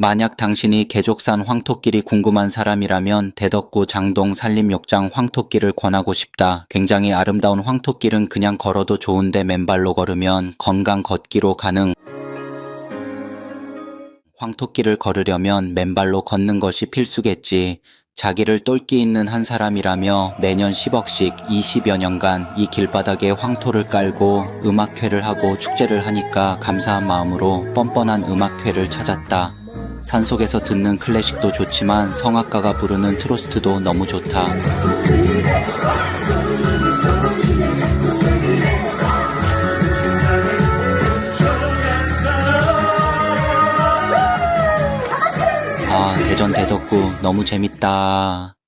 만약 당신이 개족산 황토길이 궁금한 사람이라면 대덕구 장동 산림욕장 황토길을 권하고 싶다. 굉장히 아름다운 황토길은 그냥 걸어도 좋은데 맨발로 걸으면 건강 걷기로 가능. 황토길을 걸으려면 맨발로 걷는 것이 필수겠지. 자기를 똘끼 있는 한 사람이라며 매년 10억씩 20여 년간 이 길바닥에 황토를 깔고 음악회를 하고 축제를 하니까 감사한 마음으로 뻔뻔한 음악회를 찾았다. 산속에서 듣는 클래식도 좋지만 성악가가 부르는 트로스트도 너무 좋다. 아, 대전 대덕구 너무 재밌다.